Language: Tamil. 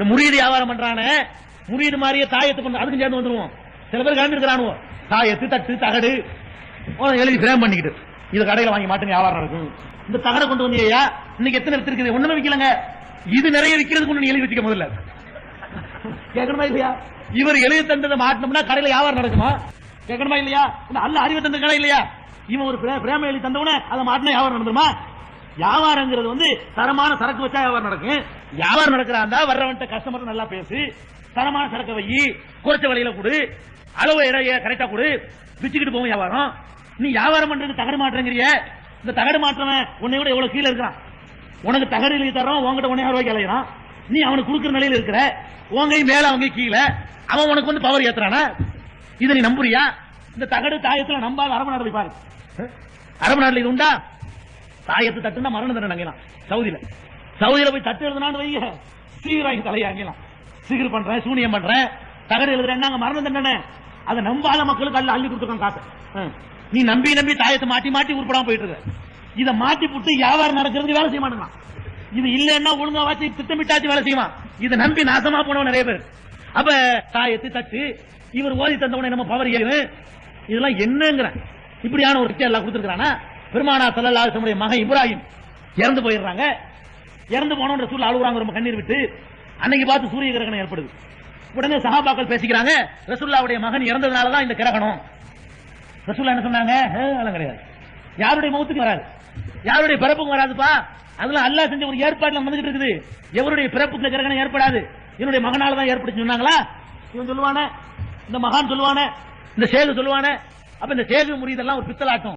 இந்த முறியீடு வியாபாரம் பண்றானே. முறியீடு மாதிரியே தாயத்து பண்ண அதுக்கும் சேர்ந்து வந்துருவோம். சில பேர் கிளம்பி இருக்கிறானுவோ தாயத்து தட்டு தகடு. எழுதி பிரேம் பண்ணிக்கிட்டு இது கடையில வாங்கி மாட்டுங்க வியாபாரம் நடக்கும். இந்த தகடை கொண்டு வந்தியா இன்னைக்கு எத்தனை வித்திருக்குது ஒண்ணுமே விற்கலங்க இது நிறைய விற்கிறது கொண்டு நீ எழுதி வச்சுக்க முதல்ல. கேட்கணுமா இல்லையா? இவர் எழுதி தந்ததை மாட்டினோம்னா கடையில வியாபாரம் நடக்குமா? கேட்கணுமா இல்லையா? இந்த அல்ல அறிவு தந்த கடை இல்லையா? இவன் ஒரு பிரேம எழுதி தந்தவன அதை மாட்டினா வியாபாரம் நடந்துருமா? வியாபாரங்கிறது வந்து தரமான சரக்கு வச்சா வியாபாரம் நடக்கும். வியாபாரம் நடக்கிறாந்தா வர்றவன்ட்ட கஸ்டமர் நல்லா பேசு தரமான சரக்கு வை குறைச்ச விலையில கொடு அளவு இடைய கரெக்டா கொடு பிச்சுக்கிட்டு போகும் வியாபாரம். நீ வியாபாரம் பண்றது தகடு மாற்றங்கிறிய இந்த தகடு மாற்றவன் உன்னை விட எவ்வளவு கீழே இருக்கிறான் உனக்கு தகடு எழுதி தர்றோம் உன்கிட்ட உன்னே ரூபாய்க்கு அலையிறான் நீ அவனுக்கு கொடுக்குற நிலையில இருக்கிற உன் மேல அவங்க கீழே. அவன் உனக்கு வந்து பவர் ஏத்துறானா? இதை நீ நம்புறியா? இந்த தகடு தாயத்துல நம்பாத அரபு நாடு பாரு. அரபு நாடுல இது உண்டா? தாயத்து தட்டுனா மரண தண்டனை அங்கெல்லாம் சவுதியில. சவுதியில போய் தட்டு எழுதுனான்னு வைங்க. சீராகி தலையா அங்கெல்லாம் சிகிர் பண்றேன் சூனியம் பண்றேன். தகடு எழுதுறேன் அங்க மரண தண்டனை. அதை நம்பாத மக்களுக்கு அல்ல அள்ளி கொடுத்துருக்கான் காசு. நீ நம்பி நம்பி தாயத்தை மாட்டி மாட்டி உருப்படாம போயிட்டு இருக்க இதை மாட்டி புட்டு வியாபாரம் நடக்கிறது வேலை செய்ய மாட்டேங்கிறான். இது இல்லைன்னா ஒழுங்கா வச்சு திட்டமிட்டாச்சு வேலை செய்வான். இதை நம்பி நாசமா போனவன் நிறைய பேர். அப்ப தாயத்து தட்டு இவர் ஓதி தந்தவனை நம்ம பவர் ஏறு இதெல்லாம் என்னங்கிற இப்படியான ஒரு விஷயம் எல்லாம் கொடுத்துருக்கானா பெருமானா சல்லல்லாஹுடைய மகன் இப்ராஹிம் இறந்து போயிடுறாங்க. இறந்து போனோன்ற சூழல் அழுகுறாங்க ரொம்ப கண்ணீர் விட்டு. அன்னைக்கு பார்த்து சூரிய கிரகணம் ஏற்படுது. உடனே சஹாபாக்கள் பேசிக்கிறாங்க ரசுல்லாவுடைய மகன் இறந்ததுனால தான் இந்த கிரகணம். ரசுல்லா என்ன சொன்னாங்க? "ஹே, அதெல்லாம் கிடையாது. யாருடைய மௌத்துக்கு வராது. யாருடைய பிறப்புக்கும் வராதுப்பா. அதெல்லாம் அல்லாஹ் செஞ்ச ஒரு ஏற்பாடுல வந்துகிட்டு இருக்குது. எவருடைய பிறப்புக்கு கிரகணம் ஏற்படாது. என்னுடைய மகனால தான் ஏற்படுச்சு சொன்னாங்களா? இவன் சொல்லுவானே இந்த மகான் சொல்லுவானே இந்த சேது சொல்லுவானே. அப்ப இந்த சேது முறியதெல்லாம் ஒரு பித்தலாட்டம்.